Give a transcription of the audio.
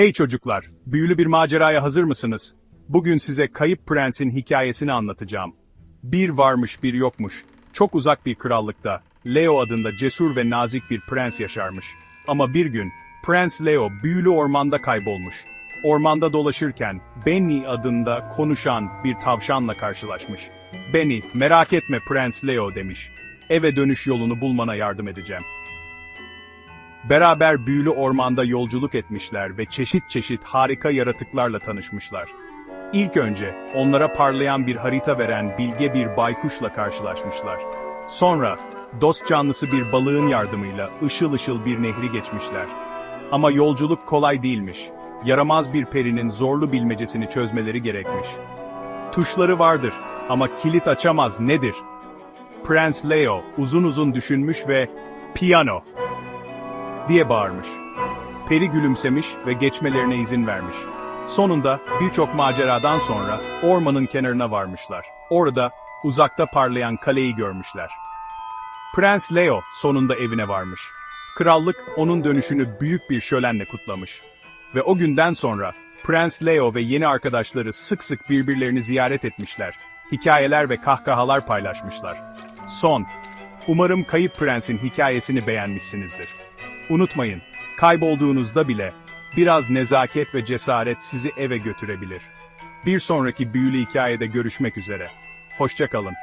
Hey çocuklar, büyülü bir maceraya hazır mısınız? Bugün size Kayıp Prens'in hikayesini anlatacağım. Bir varmış bir yokmuş. Çok uzak bir krallıkta, Leo adında cesur ve nazik bir prens yaşarmış. Ama bir gün, Prens Leo büyülü ormanda kaybolmuş. Ormanda dolaşırken, Benny adında konuşan bir tavşanla karşılaşmış. Benny, merak etme Prens Leo demiş. Eve dönüş yolunu bulmana yardım edeceğim. Beraber büyülü ormanda yolculuk etmişler ve çeşit çeşit harika yaratıklarla tanışmışlar. İlk önce onlara parlayan bir harita veren bilge bir baykuşla karşılaşmışlar. Sonra dost canlısı bir balığın yardımıyla ışıl ışıl bir nehri geçmişler. Ama yolculuk kolay değilmiş. Yaramaz bir perinin zorlu bilmecesini çözmeleri gerekmiş. Tuşları vardır ama kilit açamaz nedir? Prens Leo uzun uzun düşünmüş ve piyano diye bağırmış. Peri gülümsemiş ve geçmelerine izin vermiş. Sonunda birçok maceradan sonra ormanın kenarına varmışlar. Orada uzakta parlayan kaleyi görmüşler. Prens Leo sonunda evine varmış. Krallık onun dönüşünü büyük bir şölenle kutlamış. Ve o günden sonra Prens Leo ve yeni arkadaşları sık sık birbirlerini ziyaret etmişler. Hikayeler ve kahkahalar paylaşmışlar. Son. Umarım Kayıp Prens'in hikayesini beğenmişsinizdir. Unutmayın, kaybolduğunuzda bile biraz nezaket ve cesaret sizi eve götürebilir. Bir sonraki büyülü hikayede görüşmek üzere. Hoşçakalın.